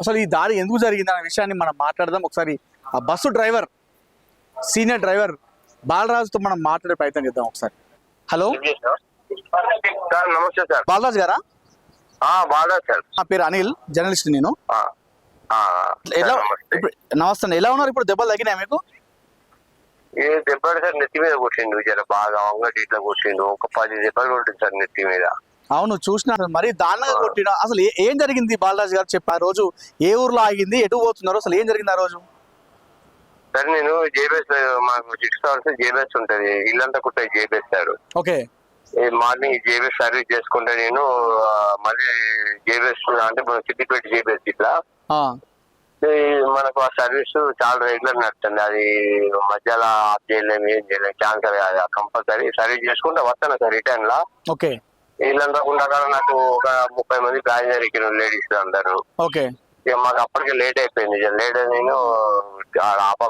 అసలు ఈ దాడి ఎందుకు జరిగింది అనే విషయాన్ని మనం మాట్లాడదాం. ఒకసారి ఆ బస్సు డ్రైవర్ సీనియర్ డ్రైవర్ బాలరాజుతో మనం మాట్లాడే ప్రయత్నం చేద్దాం ఒకసారి. హలో? సార్ నమస్తే సార్. బాలరాజు గారా? ఆ, బాగా సార్. నా పేరు అనిల్ జర్నలిస్ట్ నేను. ఎలా నమస్తే. ఎలా ఉన్నారు? ఇప్పుడు దెబ్బలు తగ్గినాయి మీకు? ఏ దెబ్బలు సార్ నెత్తి మీద కొట్టిండు జర బాగా అంగటి ఇట్లా కొట్టిండు. ఒక పది దెబ్బలు కొట్టింది సార్ నెత్తి మీద. అవును చూసిన మరి దారుణంగా కొట్టిన. అసలు ఏ- జరిగింది బాలరాజు గారు చెప్పి ఆ రోజు? ఏ ఊర్లో ఆగింది? ఎటు పోతున్నారు? అసలు ఏం జరిగింది ఆ రోజు? సార్ నేను జేబీఎస్ మాకు సిక్స్ అవర్స్ జేబీఎస్ ఉంటది. ఇల్లంతా కుట్ట JBS sir. Okay. Morning JBS service చేసుకుంటే నేను మళ్ళీ జేబీఎస్ అంటే మన సిద్దిపేట జేబీఎస్ ఇట్లా. మనకు ఆ సర్వీస్ చాలా రెగ్యులర్ నడుస్తుంది అది మధ్యలో ఆఫ్ చేయలేము ఏం చేయలేము క్యాన్సర్ కాదు. కంపల్సరీ సర్వీస్ చేసుకుంటే వస్తాను సార్ రిటర్న్ లా ఓకే. వీళ్ళంతా ఉండగా నాకు ఒక ముప్పై మంది ప్యాసింజర్ ఎక్కిన లేడీస్ అందరూ. ఓకే. ఇక మాకు అప్పటికే లేట్ అయిపోయింది. లేట్ నేను ఆప